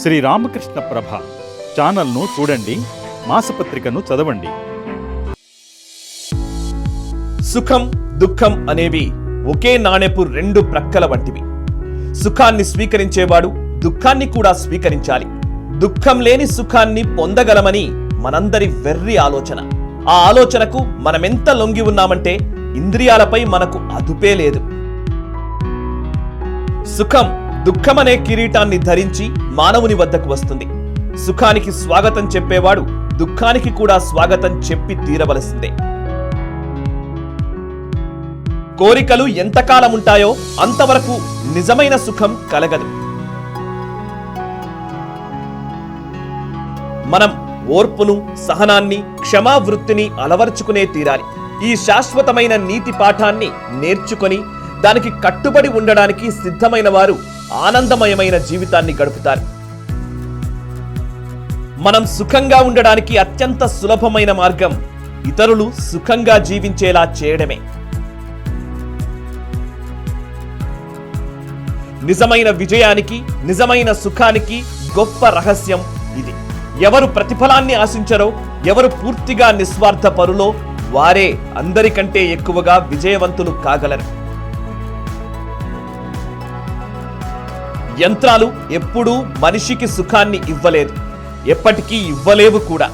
శ్రీ రామకృష్ణ ప్రభ ఛానల్ను చూడండి మాసపత్రికను చదవండి. సుఖం దుఃఖం అనేవి ఒకే నాణెపు రెండు ప్రక్కల వంటివి. సుఖాన్ని స్వీకరించేవాడు దుఃఖాన్ని కూడా స్వీకరించాలి. దుఃఖం లేని సుఖాన్ని పొందగలమని మనందరి వెర్రి ఆలోచన. ఆ ఆలోచనకు మనమెంత లొంగి ఉన్నామంటే ఇంద్రియాలపై మనకు అదుపే లేదు. సుఖం దుఃఖమనే కిరీటాన్ని ధరించి మానవుని వద్దకు వస్తుంది. సుఖానికి స్వాగతం చెప్పేవాడు దుఃఖానికి కూడా స్వాగతం చెప్పి తీరవలసిందే. కోరికలు ఎంతకాలం ఉంటాయో అంతవరకు నిజమైన సుఖం కలగదు. మనం ఓర్పును సహనాన్ని క్షమావృత్తిని అలవర్చుకునే తీరాలి. ఈ శాశ్వతమైన నీతి పాఠాన్ని నేర్చుకొని దానికి కట్టుబడి ఉండడానికి సిద్ధమైన వారు ఆనందమయమైన జీవితాన్ని గడుపుతారు. మనం సుఖంగా ఉండడానికి అత్యంత సులభమైన మార్గం ఇతరులు సుఖంగా జీవించేలా చేయడమే. నిజమైన విజయానికి నిజమైన సుఖానికి గొప్ప రహస్యం ఇది. ఎవరు ప్రతిఫలాన్ని ఆశించరో ఎవరు పూర్తిగా నిస్వార్థ పరులో వారే అందరికంటే ఎక్కువగా విజయవంతులు కాగలరు. యంత్రాలు ఎప్పుడూ మనిషికి సుఖాన్ని ఇవ్వలేదు. ఎప్పటికీ ఇవ్వలేవు కూడా.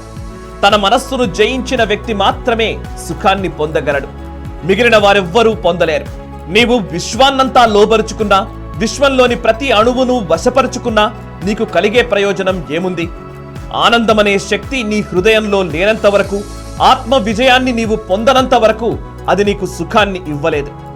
తన మనస్సును జయించిన వ్యక్తి మాత్రమే సుఖాన్ని పొందగలడు. మిగిలిన వారెవ్వరూ పొందలేరు. నీవు విశ్వాన్నంతా లోబరుచుకున్నా విశ్వంలోని ప్రతి అణువును వశపరుచుకున్నా నీకు కలిగే ప్రయోజనం ఏముంది? ఆనందమనే శక్తి నీ హృదయంలో లేనంత వరకు ఆత్మ విజయాన్ని నీవు పొందనంత వరకు అది నీకు సుఖాన్ని ఇవ్వలేదు.